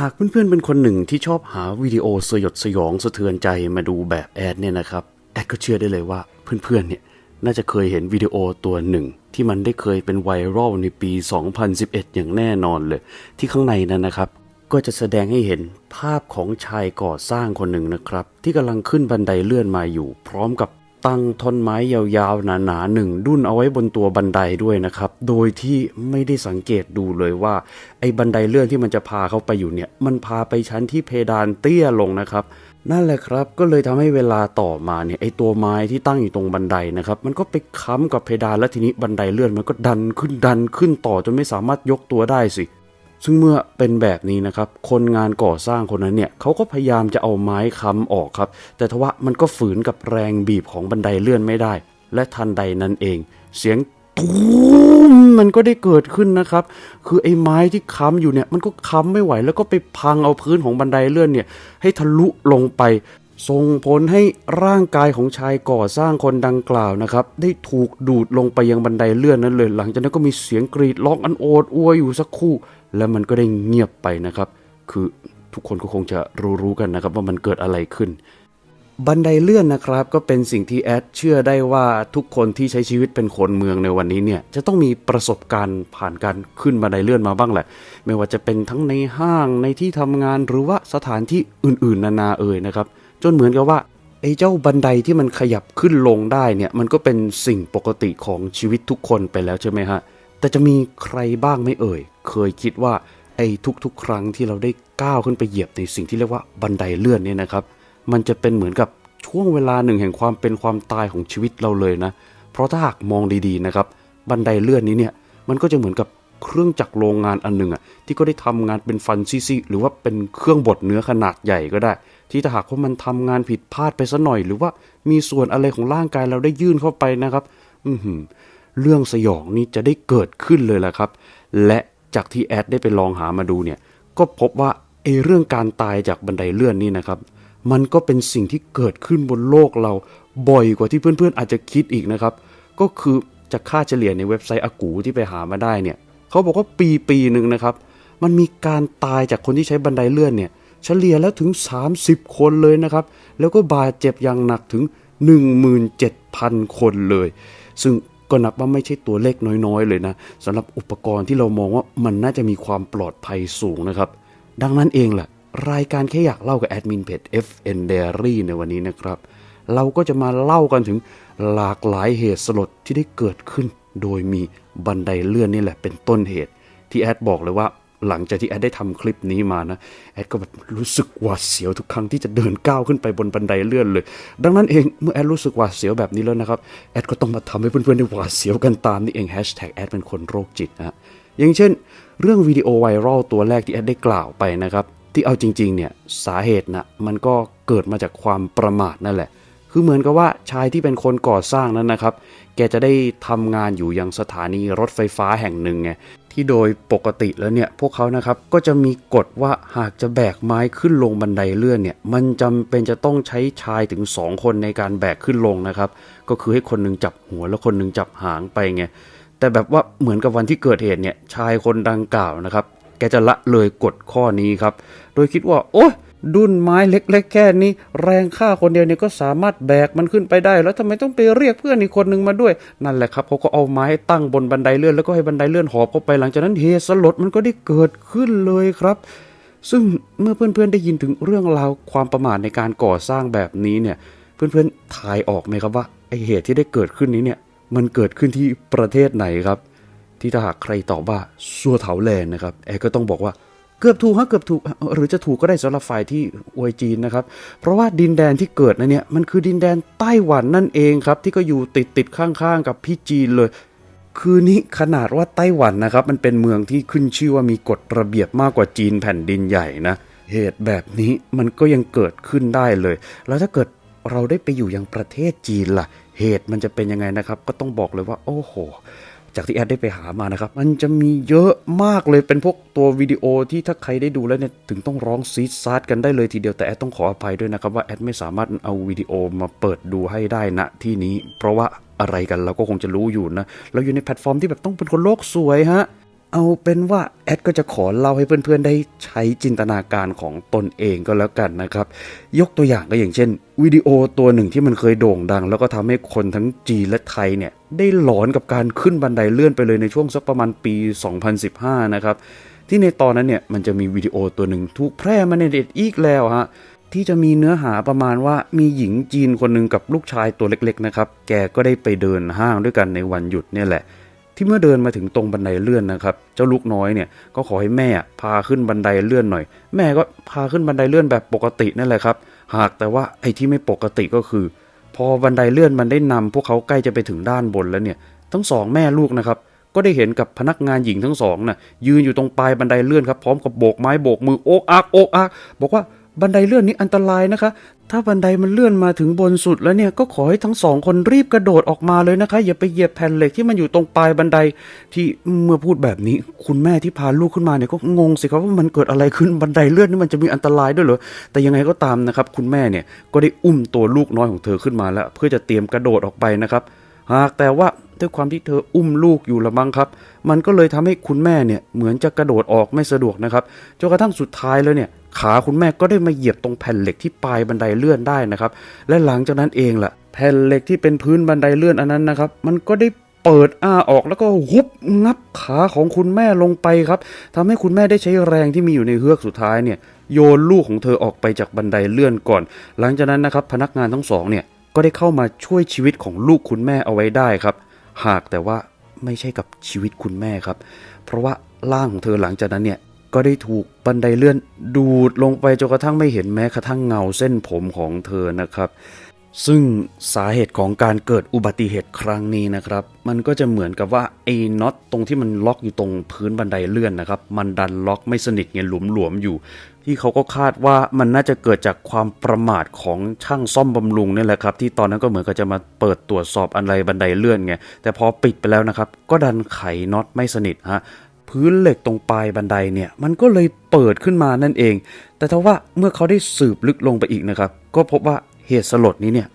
หากเพื่อนๆ เป็นคนหนึ่งที่ชอบหาวิดีโอสยดสยองสะเทือนใจมาดูแบบแอดเนี่ยนะครับ แอดก็เชื่อได้เลยว่าเพื่อนๆ เนี่ยน่าจะเคยเห็นวิดีโอตัวหนึ่ง ที่มันได้เคยเป็นไวรัลในปี 2011 อย่างแน่นอนเลย ที่ข้างในนั้นนะครับ ก็จะแสดงให้เห็นภาพของชายก่อสร้างคนหนึ่งนะครับ ที่กำลังขึ้นบันไดเลื่อนมาอยู่ พร้อมกับ ตั้งท่อนไม้ยาวๆ หนาๆหนึ่งดุ้นเอาไว้บนตัวบันไดด้วยนะครับ โดยที่ไม่ได้สังเกตดูเลยว่า ไอ้บันไดเลื่อนที่มันจะพาเขาไปอยู่เนี่ย มันพาไปชั้นที่เพดานเตี้ยลงนะครับ นั่นแหละครับก็เลยทำให้เวลาต่อมาเนี่ยไอ้ตัวไม้ที่ตั้งอยู่ตรงบันไดนะครับ มันก็ไปค้ำกับเพดานแล้วทีนี้บันไดเลื่อนมันก็ดันขึ้นดันขึ้นต่อจนไม่สามารถยกตัวได้สิ ซึ่งเมื่อเป็นแบบนี้นะครับคนงานก่อสร้างคนนั้นเนี่ยเขาก็พยายามจะเอาไม้ค้ำออกครับ แต่ทว่ามันก็ฝืนกับแรงบีบของบันไดเลื่อนไม่ได้ และทันใดนั้นเอง เสียงตูมมันก็ได้เกิดขึ้นนะครับ คือไอ้ไม้ที่ค้ำอยู่เนี่ยมันก็ค้ำไม่ไหว แล้วก็ไปพังเอาพื้นของบันไดเลื่อนเนี่ยให้ทะลุลงไป ส่งผลให้ร่างกายของชายก่อสร้างคนดังกล่าวนะครับ ได้ถูกดูดลงไปยังบันไดเลื่อนนั้นเลย หลังจากนั้นก็มีเสียงกรีดร้องอันโอดอวยอยู่สักครู่ แล้วมันก็ได้เงียบไปนะครับ คือทุกคนก็คงจะรู้ๆกันนะครับว่ามันเกิดอะไรขึ้น บันไดเลื่อนนะครับ ก็เป็นสิ่งที่แอดเชื่อได้ว่าทุกคนที่ใช้ชีวิตเป็นคนเมืองในวันนี้เนี่ยจะต้องมีประสบการณ์ผ่านการขึ้นบันไดเลื่อนมาบ้างแหละ ไม่ว่าจะเป็นทั้งในห้างในที่ทำงานหรือว่าสถานที่อื่นๆ นานาเอ่ยนะครับ นเหมือนกับว่าไอ้เจ้าบันไดที่มันขยับขึ้นลงได้เนี่ย มันก็เป็นสิ่งปกติของชีวิตทุกคนไปแล้วใช่ไหมฮะ แต่จะมีใครบ้างไม่เอ่ย เคยคิดว่าไอ้ทุกๆ ครั้งที่เราได้ก้าวขึ้นไปเหยียบในสิ่งที่เรียกว่าบันไดเลื่อนเนี่ยนะครับ มันจะเป็นเหมือนกับช่วงเวลาหนึ่งแห่งความเป็นความตายของชีวิตเราเลยนะ เพราะถ้าหากมองดีๆนะครับ บันไดเลื่อนนี้เนี่ย มันก็จะเหมือนกับเครื่องจักรโรงงานอันหนึ่งอะที่ก็ได้ทำงานเป็นฟันซี่ๆหรือว่าเป็นเครื่องบดเนื้อขนาดใหญ่ก็ได้ ที่ถ้าหากว่ามันทำงานผิดพลาดไปสัหน่อย หรือว่ามีส่วนอะไรของร่างกายเราได้ยื่นเข้าไปนะครับ อืเรื่องสยองนี้จะได้เกิดขึ้นเลยแหละครับ และจากที่แอดได้ไปลองหามาดูเนี่ย ก็พบว่าไอเรื่องการตายจากบันไดเลื่อนนี่นะครับ มันก็เป็นสิ่งที่เกิดขึ้นบนโลกเราบ่อยกว่าที่เพื่อนๆอาจจะคิดอีกนะครับ ก็คือจากค่าเฉลี่ยในเว็บไซต์อากูที่ไปหามาได้เนี่ยเขาบอกว่าปีปีหนึ่งนะครับ มันมีการตายจากคนที่ใช้บันไดเลื่อนเนี่ย เฉลี่ยแล้วถึง 30 คนเลยนะครับ แล้วก็บาดเจ็บอย่างหนักถึง 17,000 คนเลย ซึ่งก็นับว่าไม่ใช่ตัวเลขน้อยๆ เลยนะสำหรับอุปกรณ์ที่เรามองว่ามันน่าจะมีความปลอดภัยสูงนะครับ ดังนั้นเองแหละรายการแค่อยากเล่ากับแอดมินเพจ FN Diary ในวันนี้นะครับ เราก็จะมาเล่ากันถึงหลากหลายเหตุสลดที่ได้เกิดขึ้น โดยมีบันไดเลื่อนนี่แหละเป็นต้นเหตุ ที่แอดบอกเลยว่า หลังจากที่แอดได้ทำคลิปนี้มานะแอดก็แบบรู้สึกหวาดเสียวทุกครั้งที่จะเดินก้าวขึ้นไปบนบันไดเลื่อนเลย ดังนั้นเองเมื่อแอดรู้สึกหวาดเสียวแบบนี้แล้วนะครับแอดก็ต้องมาทำให้เพื่อนๆได้หวาดเสียวกันตามนี่เองแฮชแท็กแอดเป็นคนโรคจิตนะอย่างเช่น เรื่องวิดีโอไวรัลตัวแรกที่แอดได้กล่าวไปนะครับที่เอาจริงๆเนี่ยสาเหตุนะมันก็เกิดมาจากความประมาทนั่นแหละ คือเหมือนกับว่าชายที่เป็นคนก่อสร้างนั้นนะครับ แกจะได้ทำงานอยู่ยังสถานีรถไฟฟ้าแห่งหนึ่งไง ที่โดยปกติแล้วเนี่ยพวกเขานะครับก็จะมีกฎว่าหากจะแบกไม้ขึ้นลงบันไดเลื่อนเนี่ยมันจำเป็นจะต้องใช้ชายถึง 2 คนในการแบกขึ้นลงนะครับ ก็คือให้คนหนึงจับหัวแล้วคนหนึงจับหางไปไงแต่แบบว่าเหมือนกับวันที่เกิดเหตุเนี่ยชายคนดังกล่าวนะครับ แกจะละเลยกฎข้อนี้ครับ โดยคิดว่า โอ๊ย ดุนไม้เล็ก ๆ แค่นี้ แรงค่าคนเดียวเนี่ยก็สามารถแบกมันขึ้นไปได้ แล้วทำไมต้องไปเรียกเพื่อนอีกคนหนึ่งมาด้วย นั่นแหละครับเขาก็เอาไม้ตั้งบนบันไดเลื่อนแล้วก็ให้บันไดเลื่อนหอบเข้าไปหลังจากนั้นเหตุสลดมันก็ได้เกิดขึ้นเลยครับซึ่งเมื่อเพื่อนๆได้ยินถึงเรื่องราวความประมาทในการก่อสร้างแบบนี้เนี่ย เพื่อนๆทายออกไหมครับว่าไอเหตุที่ได้เกิดขึ้นนี้เนี่ยมันเกิดขึ้นที่ประเทศไหนครับ ที่ถ้าหากใครตอบว่าซัวเถาแลนนะครับแอร์ก็ต้องบอกว่า เกือบถูกฮะเกือบถูกหรือจะถูกก็ได้สำหรับฝ่ายที่อวยจีนนะครับ เพราะว่าดินแดนที่เกิดนะเนี่ยมันคือดินแดนไต้หวันนั่นเองครับ ที่ก็อยู่ติดติดข้างๆ กับพี่จีนเลย คือนี้ขนาดว่าไต้หวันนะครับ มันเป็นเมืองที่ขึ้นชื่อว่ามีกฎระเบียบมากกว่าจีนแผ่นดินใหญ่นะเหตุแบบนี้มันก็ยังเกิดขึ้นได้เลย แล้วถ้าเกิดเราได้ไปอยู่ยังประเทศจีนล่ะ เหตุมันจะเป็นยังไงนะครับ ก็ต้องบอกเลยว่า โอ้โห จากที่แอดได้ไปหามานะครับ มันจะมีเยอะมากเลยเป็นพวกตัววิดีโอที่ถ้าใครได้ดูแล้วเนี่ยถึงต้องร้องซีดซาร์ดกันได้เลยทีเดียวแต่แอดต้องขออภัยด้วยนะครับว่าแอดไม่สามารถเอาวิดีโอมาเปิดดูให้ได้ณที่นี้ เพราะว่าอะไรกันเราก็คงจะรู้อยู่นะ เราอยู่ในแพลตฟอร์มที่แบบต้องเป็นคนโลกสวยฮะ เอาเป็นว่าแอดก็จะขอเล่าให้เพื่อนๆได้ใช้จินตนาการของตนเองก็แล้วกันนะครับ ยกตัวอย่างก็อย่างเช่นวิดีโอตัวหนึ่งที่มันเคยโด่งดัง แล้วก็ทำให้คนทั้งจีนและไทยเนี่ยได้หลอนกับการขึ้นบันไดเลื่อนไปเลยในช่วงสักประมาณปี 2015 นะครับที่ในตอนนั้นเนี่ยมันจะมีวิดีโอตัวหนึ่งถูกแพร่มาในเน็ตอีกแล้วฮะที่จะมีเนื้อหาประมาณว่ามีหญิงจีนคนหนึ่งกับลูกชายตัวเล็กๆนะครับแกก็ได้ไปเดินห้างด้วยกันในวันหยุดเนี่ยแหละ ที่เมื่อเดินมาถึงตรงบันไดเลื่อนนะครับ เจ้าลูกน้อยเนี่ยก็ขอให้แม่พาขึ้นบันไดเลื่อนหน่อย แม่ก็พาขึ้นบันไดเลื่อนแบบปกตินั่นแหละครับ หากแต่ว่าไอ้ที่ไม่ปกติก็คือ พอบันไดเลื่อนมันได้นำพวกเขาใกล้จะไปถึงด้านบนแล้วเนี่ย ทั้งสองแม่ลูกนะครับ ก็ได้เห็นกับพนักงานหญิงทั้งสองน่ะยืนอยู่ตรงปลายบันไดเลื่อนครับพร้อมกับโบกไม้โบกมือโอ๊กอักโอ๊กอักบอกว่า บันไดเลื่อนนี้อันตรายนะคะ ถ้าบันไดมันเลื่อนมาถึงบนสุดแล้วเนี่ยก็ขอให้ทั้งสองคนรีบกระโดดออกมาเลยนะคะ อย่าไปเหยียบแผ่นเหล็กที่มันอยู่ตรงปลายบันไดที่เมื่อพูดแบบนี้ คุณแม่ที่พาลูกขึ้นมาเนี่ยก็งงสิครับว่ามันเกิดอะไรขึ้นบันไดเลื่อนนี่มันจะมีอันตรายด้วยเหรอแต่ยังไงก็ตามนะครับ คุณแม่เนี่ยก็ได้อุ้มตัวลูกน้อยของเธอขึ้นมาแล้ว เพื่อจะเตรียมกระโดดออกไปนะครับ หากแต่ว่าด้วยความที่เธออุ้มลูกอยู่ละมั้งครับ มันก็เลยทำให้คุณแม่เนี่ยเหมือนจะกระโดดออกไม่สะดวกนะครับจนกระทั่งสุดท้ายแล้วเนี่ยขาคุณแม่ก็ได้มาเหยียบตรงแผ่นเหล็กที่ปลายบันไดเลื่อนได้นะครับ และหลังจากนั้นเองล่ะ แผ่นเหล็กที่เป็นพื้นบันไดเลื่อนอันนั้นนะครับ มันก็ได้เปิดอ้าออกแล้วก็ฮุบงับขาของคุณแม่ลงไปครับทำให้คุณแม่ได้ใช้แรงที่มีอยู่ในเฮือกสุดท้ายเนี่ยโยนลูกของเธอออกไปจากบันไดเลื่อนก่อน หลังจากนั้นนะครับพนักงานทั้งสองเนี่ย ก็ได้เข้ามาช่วยชีวิตของลูกคุณแม่เอาไว้ได้ครับ หากแต่ว่าไม่ใช่กับชีวิตคุณแม่ครับ เพราะว่าร่างของเธอหลังจากนั้นเนี่ยก็ได้ถูกบันไดเลื่อนดูดลงไปจนกระทั่งไม่เห็นแม้กระทั่งเงาเส้นผมของเธอนะครับ ซึ่งสาเหตุของการเกิดอุบัติเหตุครั้งนี้นะครับ มันก็จะเหมือนกับว่าไอ้น็อตตรงที่มันล็อกอยู่ตรงพื้นบันไดเลื่อนนะครับ มันดันล็อกไม่สนิทไงหลวมๆอยู่ ที่เขาก็คาดว่ามันน่าจะเกิดจากความประมาทของช่างซ่อมบำรุงนี่แหละครับ ที่ตอนนั้นก็เหมือนกับจะมาเปิดตรวจสอบอะไรบันไดเลื่อนไงแต่พอปิดไปแล้วนะครับ ก็ดันไขน็อตไม่สนิทฮะพื้นเหล็กตรงปลายบันไดเนี่ย มันก็เลยเปิดขึ้นมานั่นเอง แต่ทว่าเมื่อเขาได้สืบลึกลงไปอีกนะครับ ก็พบว่าเหตุสลดนี้เนี่ย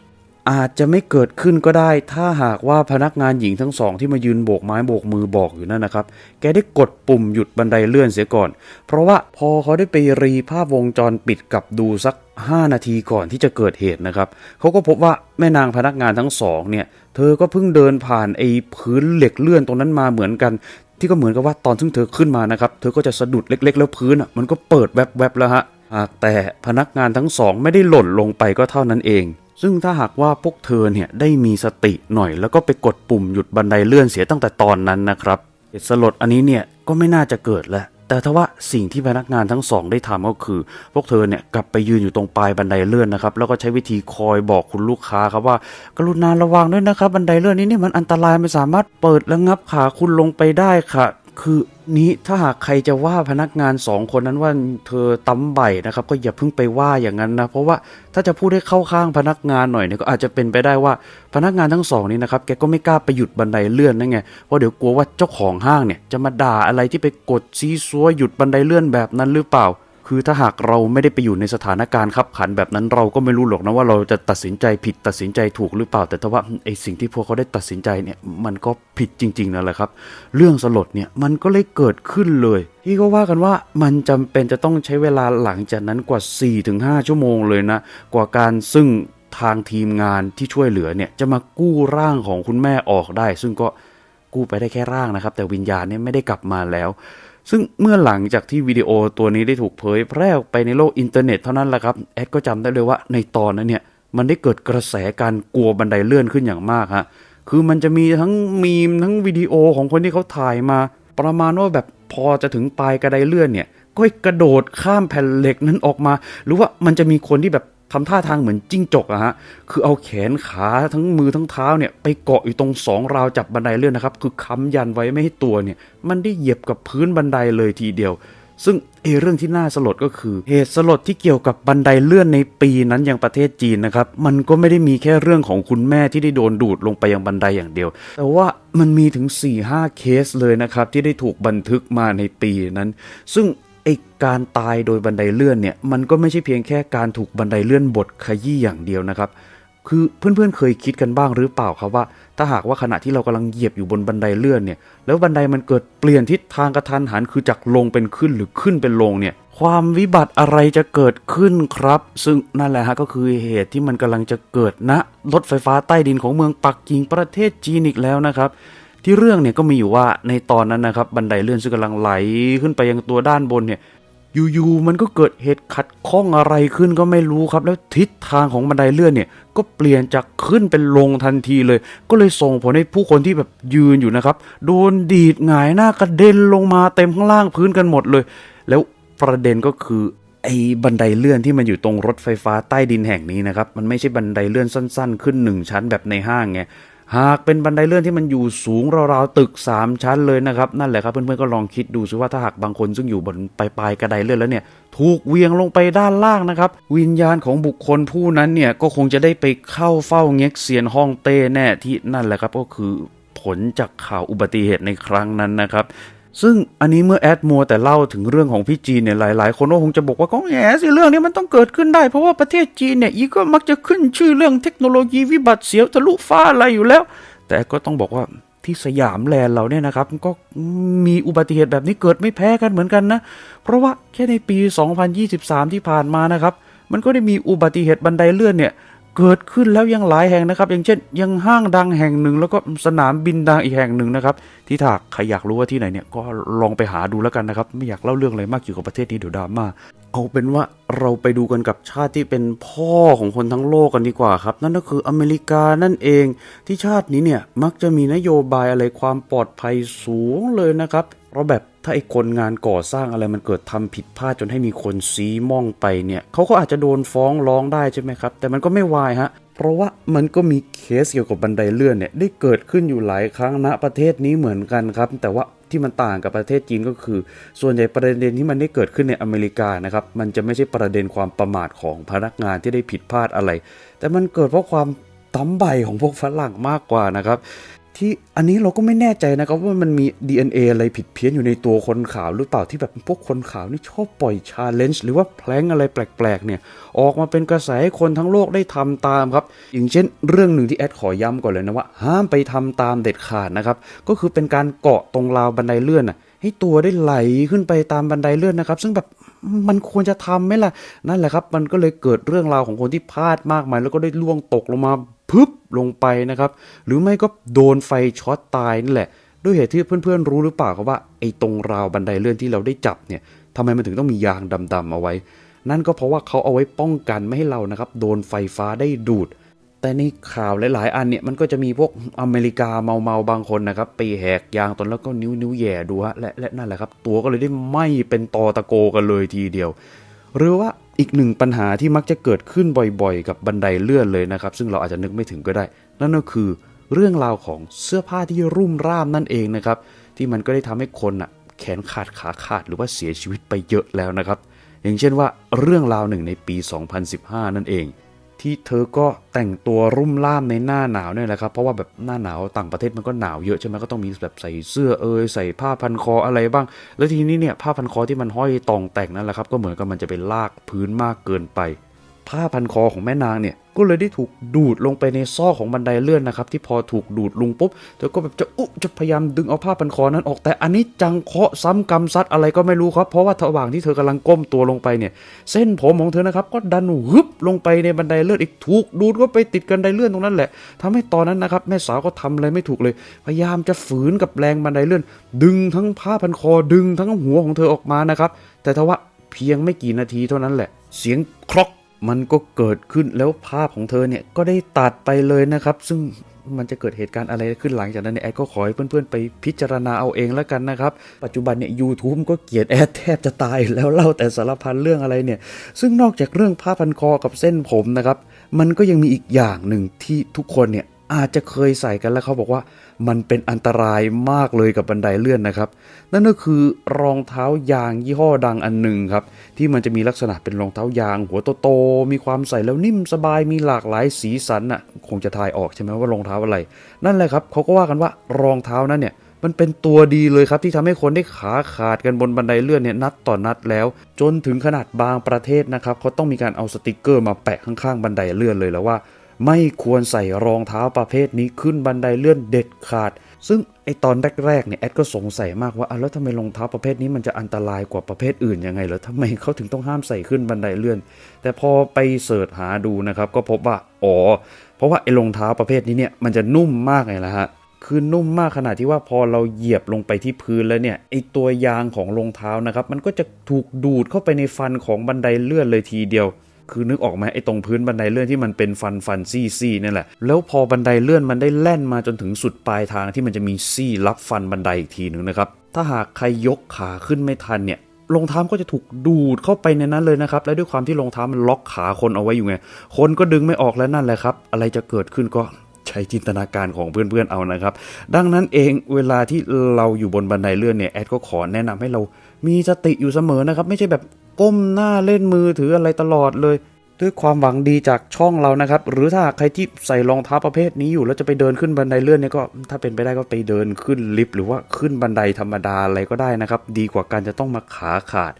อาจจะไม่เกิดขึ้นก็ได้ ถ้าหากว่าพนักงานหญิงทั้งสองที่มายืนโบกไม้โบกมือบอกอยู่นั่นนะครับ แกได้กดปุ่มหยุดบันไดเลื่อนเสียก่อน เพราะว่าพอเขาได้ไปรีภาพวงจรปิดกลับดูสัก 5 นาทีก่อนที่จะเกิดเหตุนะครับ เขาก็พบว่าแม่นางพนักงานทั้งสองเนี่ย เธอก็เพิ่งเดินผ่านไอ้พื้นเหล็กเลื่อนตรงนั้นมาเหมือนกัน ที่ก็เหมือนกับว่าตอนที่เธอขึ้นมานะครับ เธอก็จะสะดุดเล็ก ๆ แล้วพื้นอะมันก็เปิดแวบๆแล้วฮะหากแต่พนักงานทั้งสองไม่ได้หล่นลงไปก็เท่านั้นเอง ซึ่งถ้าหากว่าพวกเธอเนี่ยได้มีสติหน่อย แล้วก็ไปกดปุ่มหยุดบันไดเลื่อนเสียตั้งแต่ตอนนั้นนะครับเหตุสลดอันนี้เนี่ยก็ไม่น่าจะเกิดแล้วแต่ทว่าสิ่งที่พนักงานทั้งสองได้ทำก็คือ พวกเธอเนี่ยกลับไปยืนอยู่ตรงปลายบันไดเลื่อนนะครับ แล้วก็ใช้วิธีคอยบอกคุณลูกค้าครับว่ากรุณาระวังด้วยนะครับ บันไดเลื่อนนี้เนี่ยมันอันตรายไม่สามารถเปิดและงับขาคุณลงไปได้ค่ะ คือนี้ถ้าหากใครจะว่าพนักงานสองคนนั้นว่าเธอตำใบนะครับ ก็อย่าเพิ่งไปว่าอย่างนั้นนะ เพราะว่าถ้าจะพูดให้เข้าข้างพนักงานหน่อยเนี่ยก็อาจจะเป็นไปได้ว่าพนักงานทั้งสองนี้นะครับแกก็ไม่กล้าไปหยุดบันไดเลื่อนนั่นไงเพราะเดี๋ยวกลัวว่าเจ้าของห้างเนี่ยจะมาด่าอะไรที่ไปกดซีซัวหยุดบันไดเลื่อนแบบนั้นหรือเปล่า คือถ้าหากเราไม่ได้ไปอยู่ในสถานการณ์ขับขันแบบนั้นเราก็ไม่รู้หรอกนะว่าเราจะตัดสินใจผิดตัดสินใจถูกหรือเปล่า แต่ถ้าว่าไอสิ่งที่พวกเขาได้ตัดสินใจเนี่ยมันก็ผิดจริงๆนั่นแหละครับ เรื่องสลดเนี่ยมันก็เลยเกิดขึ้นเลยที่ก็ว่ากันว่ามันจำเป็นจะต้องใช้เวลาหลังจากนั้นกว่า 4-5 ชั่วโมงเลยนะ กว่าการซึ่งทางทีมงานที่ช่วยเหลือเนี่ยจะมากู้ร่างของคุณแม่ออกได้ ซึ่งก็กู้ไปได้แค่ร่างนะครับ แต่วิญญาณเนี่ยไม่ได้กลับมาแล้ว ซึ่งเมื่อหลังจากที่วิดีโอตัวนี้ได้ถูกเผยแพร่ออกไปในโลกอินเทอร์เน็ตเท่านั้นแหละครับ แอดก็จำได้เลยว่าในตอนนั้นเนี่ย มันได้เกิดกระแสการกลัวบันไดเลื่อนขึ้นอย่างมากฮะ คือมันจะมีทั้งมีมทั้งวิดีโอของคนที่เขาถ่ายมา ประมาณว่าแบบพอจะถึงปลายกระไดเลื่อนเนี่ยก็กระโดดข้ามแผ่นเหล็กนั้นออกมา หรือว่ามันจะมีคนที่แบบ ทำท่าทางเหมือนจิ้งจกอะฮะ คือเอาแขนขาทั้งมือทั้งเท้าเนี่ยไปเกาะอยู่ตรงสองราวจับบันไดเลื่อนนะครับ คือค้ำยันไว้ไม่ให้ตัวเนี่ย มันได้เหยียบกับพื้นบันไดเลยทีเดียว ซึ่งเอเรื่องที่น่าสลดก็คือเหตุสลดที่เกี่ยวกับบันไดเลื่อนในปีนั้นยังประเทศจีนนะครับ มันก็ไม่ได้มีแค่เรื่องของคุณแม่ที่ได้โดนดูดลงไปยังบันไดอย่างเดียว แต่ว่ามันมีถึง 4-5 เคสเลยนะครับที่ได้ถูกบันทึกมาในปีนั้น ซึ่ง ไอการตายโดยบันไดเลื่อนเนี่ยมันก็ไม่ใช่เพียงแค่การถูกบันไดเลื่อนบดขยี้อย่างเดียวนะครับ คือเพื่อนๆเคยคิดกันบ้างหรือเปล่าครับว่า ถ้าหากว่าขณะที่เรากำลังเหยียบอยู่บนบันไดเลื่อนเนี่ยแล้วบันไดมันเกิดเปลี่ยนทิศทางกระทันหันคือจากลงเป็นขึ้นหรือขึ้นเป็นลงเนี่ยความวิบัติอะไรจะเกิดขึ้นครับ ซึ่งนั่นแหละฮะก็คือเหตุที่มันกำลังจะเกิดณรถไฟฟ้าใต้ดินของเมืองปักกิ่งประเทศจีนอีกแล้วนะครับ ที่เรื่องเนี่ยก็มีอยู่ว่าในตอนนั้นนะครับบันไดเลื่อนซึ่งกำลังไหลขึ้นไปยังตัวด้านบนเนี่ยอยู่ๆมันก็เกิดเหตุขัดข้องอะไรขึ้นก็ไม่รู้ครับ แล้วทิศทางของบันไดเลื่อนเนี่ยก็เปลี่ยนจากขึ้นเป็นลงทันทีเลย ก็เลยส่งผลให้ผู้คนที่แบบยืนอยู่นะครับ โดนดีดหงายหน้ากระเด็นลงมาเต็มข้างล่างพื้นกันหมดเลย แล้วประเด็นก็คือไอ้บันไดเลื่อนที่มันอยู่ตรงรถไฟฟ้าใต้ดินแห่งนี้นะครับ มันไม่ใช่บันไดเลื่อนสั้น ๆ ขึ้นหนึ่งชั้นแบบในห้างไง หากเป็นบันไดเลื่อนที่มันอยู่สูงราวๆตึก 3 ชั้นเลยนะครับ นั่นแหละครับเพื่อนๆก็ลองคิดดูซิว่าถ้าหากบางคนซึ่งอยู่บนปลายๆกระไดเลื่อนแล้วเนี่ยถูกเวียงลงไปด้านล่างนะครับ วิญญาณของบุคคลผู้นั้นเนี่ยก็คงจะได้ไปเข้าเฝ้าเง็กเซียนฮ่องเต้แน่ที่นั่นแหละครับก็คือผลจากข่าวอุบัติเหตุในครั้งนั้นนะครับ ซึ่งอันนี้เมื่อแอดมัวแต่เล่าถึงเรื่องของพี่จีนเนี่ยหลายๆ คนก็คงจะบอกว่าก็แหมสิเรื่องนี้มันต้องเกิดขึ้นได้ เพราะว่าประเทศจีนเนี่ยอีก็มักจะขึ้นชื่อเรื่องเทคโนโลยีวิบัติเสียวทะลุฟ้าอะไรอยู่แล้ว แต่ก็ต้องบอกว่าที่สยามแลนด์เราเนี่ยนะครับ ก็มีอุบัติเหตุแบบนี้เกิดไม่แพ้กันเหมือนกันนะ เพราะว่าแค่ในปี 2023 ที่ผ่านมานะครับ มันก็ได้มีอุบัติเหตุบันไดเลื่อนเนี่ย เกิดขึ้นแล้วยังหลายแห่งนะครับ อย่างเช่น ยังห้างดังแห่งหนึ่ง แล้วก็สนามบินดังอีกแห่งหนึ่งนะครับ ที่ถ้าใครอยากรู้ว่าที่ไหนเนี่ยก็ลองไปหาดูแล้วกันนะครับ ไม่อยากเล่าเรื่องอะไรมากเกี่ยวกับประเทศนี้เดี๋ยวดราม่าเอาเป็นว่าเราไปดูกันกับชาติที่เป็นพ่อของคนทั้งโลกกันดีกว่าครับ นั่นก็คืออเมริกานั่นเอง ที่ชาตินี้เนี่ยมักจะมีนโยบายอะไรความปลอดภัยสูงเลยนะครับเพราะแบบ ถ้าไอ้คนงานก่อสร้างอะไรมันเกิดทำผิดพลาดจนให้มีคนซีมองไปเนี่ยเขาก็อาจจะโดนฟ้องร้องได้ใช่ไหมครับ แต่มันก็ไม่วายฮะ เพราะว่ามันก็มีเคสเกี่ยวกับบันไดเลื่อนเนี่ยได้เกิดขึ้นอยู่หลายครั้งณประเทศนี้เหมือนกันครับ แต่ว่าที่มันต่างกับประเทศจีนก็คือ ส่วนใหญ่ประเด็นที่มันได้เกิดขึ้นในอเมริกานะครับมันจะไม่ใช่ประเด็นความประมาทของพนักงานที่ได้ผิดพลาดอะไร แต่มันเกิดเพราะความตั้มใบของพวกฝรั่งมากกว่านะครับ ที่อันนี้เราก็ไม่แน่ใจนะครับว่ามันมี DNA อะไรผิดเพี้ยนอยู่ในตัวคนขาวหรือเปล่าที่แบบพวกคนขาวนี่ชอบปล่อยชาเลนจ์หรือว่าแพลงอะไรแปลกๆเนี่ย ออกมาเป็นกระแสให้คนทั้งโลกได้ทำตามครับ อย่างเช่น เรื่องหนึ่งที่แอดขอย้ำก่อนเลยนะว่า ห้ามไปทำตามเด็ดขาดนะครับ ก็คือเป็นการเกาะตรงราวบันไดเลื่อนน่ะให้ตัวได้ไหลขึ้นไปตามบันไดเลื่อนนะครับ ซึ่งแบบมันควรจะทำไหมล่ะ นั่นแหละครับ มันก็เลยเกิดเรื่องราวของคนที่พลาดมากมาย แล้วก็ได้ล่วงตกลงมา พึบลงไปนะครับ หรือไม่ก็โดนไฟช็อตตายนี่แหละ ด้วยเหตุที่เพื่อนๆ รู้หรือเปล่าครับว่าไอ้ตรงราวบันไดเลื่อนที่เราได้จับเนี่ยทำไมมันถึงต้องมียางดำๆเอาไว้ นั่นก็เพราะว่าเขาเอาไว้ป้องกันไม่ให้เรานะครับโดนไฟฟ้าได้ดูด แต่ในข่าวหลายๆ อันเนี่ยมันก็จะมีพวกอเมริกาเมาๆบางคนนะครับไปแหกยางตนแล้วก็นิ้วนิ้วแย่ดูฮะและและนั่นแหละครับตัวก็เลยได้ไหมเป็นตอตะโกกันเลยทีเดียว หรือว่าอีกหนึ่งปัญหาที่มักจะเกิดขึ้นบ่อยๆ กับบันไดเลื่อนเลยนะครับ ซึ่งเราอาจจะนึกไม่ถึงก็ได้ นั่นก็คือเรื่องราวของเสื้อผ้าที่รุ่มร่ามนั่นเองนะครับ ที่มันก็ได้ทำให้คนอะแขนขาดขาขาดหรือว่าเสียชีวิตไปเยอะแล้วนะครับ อย่างเช่นว่าเรื่องราวหนึ่งในปี 2015 นั่นเอง ที่เธอก็แต่งตัวรุ่มล่ามในหน้าหนาวเนี่ยแหละครับเพราะว่าแบบหน้าหนาวต่างประเทศมันก็หนาวเยอะใช่ไหมก็ต้องมีแบบใส่เสื้อเอยใส่ผ้าพันคออะไรบ้าง แล้วทีนี้เนี่ยผ้าพันคอที่มันห้อยตองแต่งนั่นแหละครับก็เหมือนกับมันจะไปลากพื้นมากเกินไป ผ้าพันคอของแม่นางเนี่ยก็เลยได้ถูกดูดลงไปในซอกของบันไดเลื่อนนะครับ ที่พอถูกดูดลงปุ๊บเธอก็แบบจะอุจะพยายามดึงเอาผ้าพันคอนั้นออกแต่อันนี้จังเคาะซ้ำกำซัดอะไรก็ไม่รู้ครับ เพราะว่าระหว่างที่เธอกำลังก้มตัวลงไปเนี่ย เส้นผมของเธอนะครับก็ดันฮึบลงไปในบันไดเลื่อนอีกถูกดูดก็ไปติดกันไดเลื่อนตรงนั้นแหละทำให้ตอนนั้นนะครับแม่สาวก็ทำอะไรไม่ถูกเลย พยายามจะฝืนกับแรงบันไดเลื่อน ดึงทั้งผ้าพันคอดึงทั้งหัวของเธอออกมานะครับแต่ทว่าเพียงไม่กี่นาทีเท่านั้นแหละ เสียงครอก มันก็เกิดขึ้นแล้วภาพของเธอเนี่ยก็ได้ตัดไปเลยนะครับ ซึ่งมันจะเกิดเหตุการณ์อะไรขึ้นหลังจากนั้นเนี่ยแอดก็ขอให้เพื่อนๆไปพิจารณาเอาเองแล้วกันนะครับ ปัจจุบันเนี่ยยูทูบก็เกลียดแอดแทบจะตายแล้วเล่าแต่สารพันเรื่องอะไรเนี่ย ซึ่งนอกจากเรื่องผ้าพันคอกับเส้นผมนะครับ มันก็ยังมีอีกอย่างหนึ่งที่ทุกคนเนี่ย อาจจะเคยใส่กันแล้วเขาบอกว่า มันเป็นอันตรายมากเลยกับบันไดเลื่อนนะครับ นั่นก็คือรองเท้ายางยี่ห้อดังอันหนึ่งครับ ที่มันจะมีลักษณะเป็นรองเท้ายาง หัวโตๆมีความใส่แล้วนิ่มสบายมีหลากหลายสีสันน่ะคงจะทายออกใช่ไหมว่ารองเท้าอะไร นั่นแหละครับเขาก็ว่ากันว่ารองเท้านั้นเนี่ยมันเป็นตัวดีเลยครับที่ทำให้คนได้ขาขาดกันบนบันไดเลื่อนเนี่ยนัดต่อนัดแล้ว จนถึงขนาดบางประเทศนะครับเขาต้องมีการเอาสติกเกอร์มาแปะข้างๆบันไดเลื่อนเลยแล้วว่า ไม่ควรใส่รองเท้าประเภทนี้ขึ้นบันไดเลื่อนเด็ดขาด ซึ่งไอตอนแรกๆเนี่ยแอดก็สงสัยมากว่าอะแล้วทำไมรองเท้าประเภทนี้มันจะอันตรายกว่าประเภทอื่นยังไงเหรอทำไมเขาถึงต้องห้ามใส่ขึ้นบันไดเลื่อน แต่พอไปเสิร์ชหาดูนะครับ ก็พบว่าอ๋อเพราะว่าไอรองเท้าประเภทนี้เนี่ยมันจะนุ่มมากไงล่ะฮะคือนุ่มมากขนาดที่ว่าพอเราเหยียบลงไปที่พื้นแล้วเนี่ยไอตัวยางของรองเท้านะครับ มันก็จะถูกดูดเข้าไปในฟันของบันไดเลื่อนเลยทีเดียว คือนึกออกไหมไอ้ตรงพื้นบันไดเลื่อนที่มันเป็นฟันฟันซี่ซี่นี่แหละ แล้วพอบันไดเลื่อนมันได้แล่นมาจนถึงสุดปลายทางที่มันจะมีซี่รับฟันบันไดอีกทีหนึ่งนะครับ ถ้าหากใครยกขาขึ้นไม่ทันเนี่ยรองเท้าก็จะถูกดูดเข้าไปในนั้นเลยนะครับ และด้วยความที่รองเท้ามันล็อกขาคนเอาไว้อยู่ไง คนก็ดึงไม่ออกแล้วนั่นแหละครับ อะไรจะเกิดขึ้นก็ใช้จินตนาการของเพื่อนๆเอานะครับ ดังนั้นเองเวลาที่เราอยู่บนบันไดเลื่อนเนี่ยแอดก็ขอแนะนำให้เรามีสติอยู่เสมอนะครับ ไม่ใช่แบบ ก้มหน้าเล่นมือถืออะไรตลอดเลย ด้วยความหวังดีจากช่องเรานะครับ หรือถ้าใครที่ใส่รองเท้าประเภทนี้อยู่แล้วจะไปเดินขึ้นบันไดเลื่อนเนี่ยก็ ถ้าเป็นไปได้ก็ไปเดินขึ้นลิฟต์หรือว่าขึ้นบันไดธรรมดาอะไรก็ได้นะครับ ดีกว่าการจะต้องมาขาขาด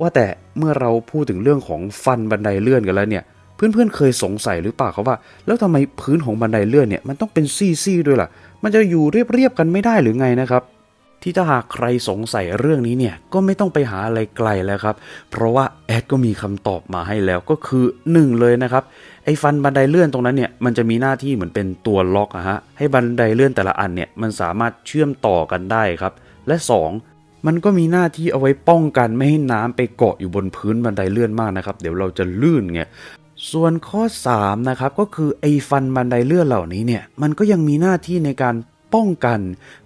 ว่าแต่เมื่อเราพูดถึงเรื่องของฟันบันไดเลื่อนกันแล้วเนี่ยเพื่อนๆ เคยสงสัยหรือเปล่าครับว่า แล้วทำไมพื้นของบันไดเลื่อนเนี่ยมันต้องเป็นซี่ๆด้วยล่ะ มันจะอยู่เรียบๆกันไม่ได้หรือไงนะครับ ที่ถ้าหากใครสงสัยเรื่องนี้เนี่ยก็ไม่ต้องไปหาอะไรไกลแล้วครับ เพราะว่าแอดก็มีคำตอบมาให้แล้วก็คือหนึ่งเลยนะครับไอ้ฟันบันไดเลื่อนตรงนั้นเนี่ยมันจะมีหน้าที่เหมือนเป็นตัวล็อกอะฮะให้บันไดเลื่อนแต่ละอันเนี่ยมันสามารถเชื่อมต่อกันได้ครับ และสองมันก็มีหน้าที่เอาไว้ป้องกันไม่ให้น้ำไปเกาะอยู่บนพื้นบันไดเลื่อนมากนะครับ เดี๋ยวเราจะลื่นไงส่วนข้อ3นะครับก็คือไอ้ฟันบันไดเลื่อนเหล่านี้เนี่ยมันก็ยังมีหน้าที่ในการ ป้องกัน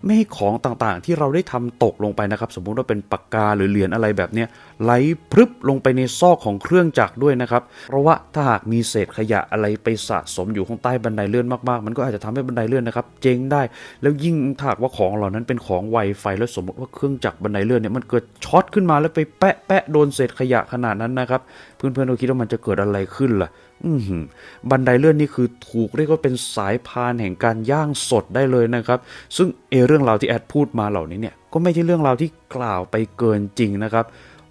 ไม่ให้ของต่างๆ ที่เราได้ทำตกลงไปนะครับ สมมุติว่าเป็นปากกาหรือเหรียญอะไรแบบเนี้ยไหลพรึบลงไปในซอกของเครื่องจักรด้วยนะครับ เพราะว่าถ้าหากมีเศษขยะอะไรไปสะสมอยู่ข้างใต้บันไดเลื่อนมากๆ มันก็อาจจะทำให้บันไดเลื่อนนะครับ เจ๊งได้ แล้วยิ่งถากว่าของเหล่านั้นเป็นของไวไฟแล้วสมมติว่าเครื่องจักรบันไดเลื่อนเนี่ยมันเกิดช็อตขึ้นมาแล้วไปแปะแปะโดนเศษขยะขนาดนั้นนะครับ เพื่อนๆเราคิดว่ามันจะเกิดอะไรขึ้นล่ะอือหือบันไดเลื่อนนี่คือถูกเรียกว่าเป็นสายพานแห่งการย่างสดได้เลยนะครับ ซึ่งเอเรื่องราวที่แอดพูดมาเหล่านี้เนี่ยก็ไม่ใช่เรื่องราวที่กล่าวไปเกินจริงนะครับ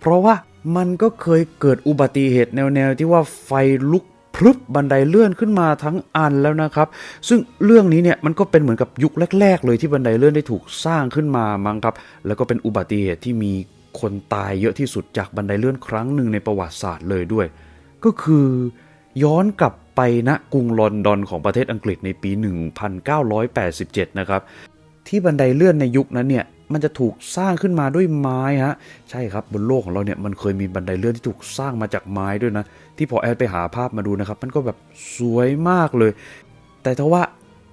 เพราะว่ามันก็เคยเกิดอุบัติเหตุแนวๆที่ว่าไฟลุกพรึบบันไดเลื่อนขึ้นมาทั้งอันแล้วนะครับ ซึ่งเรื่องนี้เนี่ยมันก็เป็นเหมือนกับยุคแรก ๆ เลยที่บันไดเลื่อนได้ถูกสร้างขึ้นมามั้งครับ แล้วก็เป็นอุบัติเหตุที่มีคนตายเยอะที่สุดจากบันไดเลื่อนครั้งหนึ่งในประวัติศาสตร์เลยด้วย ก็คือย้อนกลับไปณกรุงลอนดอนของประเทศอังกฤษในปี 1987 นะครับ ที่บันไดเลื่อนในยุคนั้นเนี่ย มันจะถูกสร้างขึ้นมาด้วยไม้ฮะใช่ครับบนโลกของเราเนี่ยมันเคยมีบันไดเลื่อนที่ถูกสร้างมาจากไม้ด้วยนะ ที่พอแอดไปหาภาพมาดูนะครับ มันก็แบบสวยมากเลย แต่ทว่า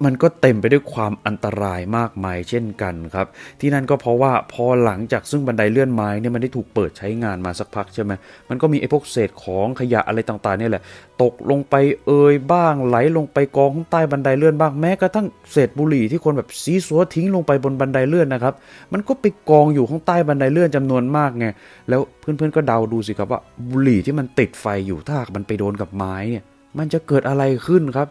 มันก็เต็มไปด้วยความอันตรายมากมายเช่นกันครับ ที่นั่นก็เพราะว่าพอหลังจากซึ่งบันไดเลื่อนไม้เนี่ยมันได้ถูกเปิดใช้งานมาสักพักใช่ไหมมันก็มีไอ้พวกเศษของขยะอะไรต่างๆเนี่ยแหละ ตกลงไปเอ่ยบ้างไหลลงไปกองข้างใต้บันไดเลื่อนบ้างแม้กระทั่งเศษบุหรี่ที่คนแบบซีซัวทิ้งลงไปบนบันไดเลื่อนนะครับมันก็ไปกองอยู่ข้างใต้บันไดเลื่อนจำนวนมากไงแล้วเพื่อนๆก็เดาดูสิครับว่าบุหรี่ที่มันติดไฟอยู่ถ้าหากมันไปโดนกับไม้เนี่ย มันจะเกิดอะไรขึ้นครับ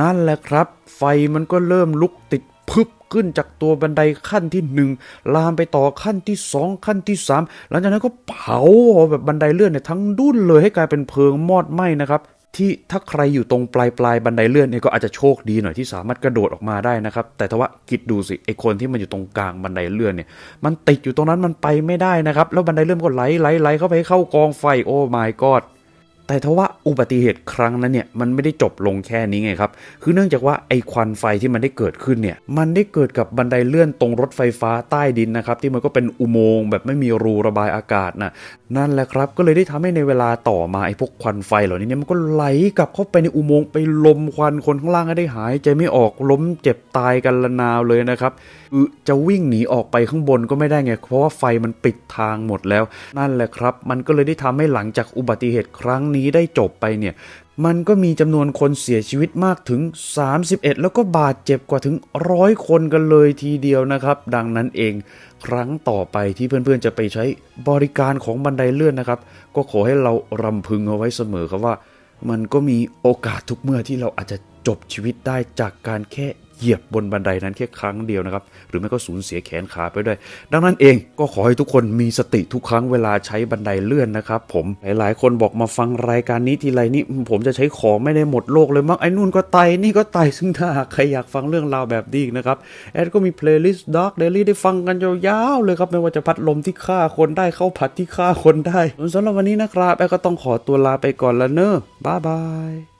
นั่นแหละครับ ไฟมันก็เริ่มลุกติดพึบขึ้นจากตัวบันไดขั้นที่หนึ่งลามไปต่อขั้นที่สองขั้นที่สามหลังจากนั้นก็เผาแบบบันไดเลื่อนเนี่ยทั้งดุ้นเลยให้กลายเป็นเพลิงมอดไหม้นะครับที่ถ้าใครอยู่ตรงปลายปลายบันไดเลื่อนเนี่ยก็อาจจะโชคดีหน่อยที่สามารถกระโดดออกมาได้นะครับ แต่ถ้าว่าคิดดูสิไอคนที่มันอยู่ตรงกลางบันไดเลื่อนเนี่ยมันติดอยู่ตรงนั้นมันไปไม่ได้นะครับ แล้วบันไดเลื่อนก็ไหลไหลไหลเข้าไปเข้ากองไฟโอ้ my god แต่ทว่าอุบัติเหตุครั้งนั้นเนี่ยมันไม่ได้จบลงแค่นี้ไงครับ คือเนื่องจากว่าไอควันไฟที่มันได้เกิดขึ้นเนี่ยมันได้เกิดกับบันไดเลื่อนตรงรถไฟฟ้าใต้ดินนะครับที่มันก็เป็นอุโมงค์แบบไม่มีรูระบายอากาศนะนั่นแหละครับ ก็เลยได้ทำให้ในเวลาต่อมาไอพวกควันไฟเหล่านี้เนี่ยมันก็ไหลกลับเข้าไปในอุโมงค์ไปลมควันคนข้างล่างก็ได้หายใจไม่ออกล้มเจ็บตายกันละนาวเลยนะครับจะวิ่งหนีออกไปข้างบนก็ไม่ได้ไง เพราะว่าไฟมันปิดทางหมดแล้ว นั่นแหละครับ มันก็เลยได้ทำให้หลังจากอุบัติเหตุครั้งนี้ได้จบไปเนี่ย มันก็มีจำนวนคนเสียชีวิตมากถึง 31 แล้วก็บาดเจ็บกว่าถึงร้อยคนกันเลยทีเดียวนะครับ ดังนั้นเองครั้งต่อไปที่เพื่อนๆจะไปใช้บริการของบันไดเลื่อนนะครับ ก็ขอให้เรารำพึงเอาไว้เสมอครับว่า มันก็มีโอกาสทุกเมื่อที่เราอาจจะจบชีวิตได้จากการแค่ เหยียบบนบันไดนั้นแค่ครั้งเดียวนะครับ หรือไม่ก็สูญเสียแขนขาไปด้วย ดังนั้นเองก็ขอให้ทุกคนมีสติทุกครั้งเวลาใช้บันไดเลื่อนนะครับผมหลาย ๆ คนบอกมาฟังรายการนี้ทีไรนี่ผมจะใช้ของไม่ได้หมดโลกเลยมั้งไอ้นู่นก็ไตนี่ก็ไตซึ่งถ้าใครอยากฟังเรื่องราวแบบนี้อีกนะครับแอดก็มีเพลย์ลิสต์ Dark Daily ได้ฟังกันยาวๆเลยครับไม่ว่าจะพัดลมที่ฆ่าคนได้เข้าผัดที่ฆ่าคนได้ส่วนสำหรับวันนี้นะครับแอดก็ต้องขอตัวลาไปก่อนแล้วเนอะบ๊ายบาย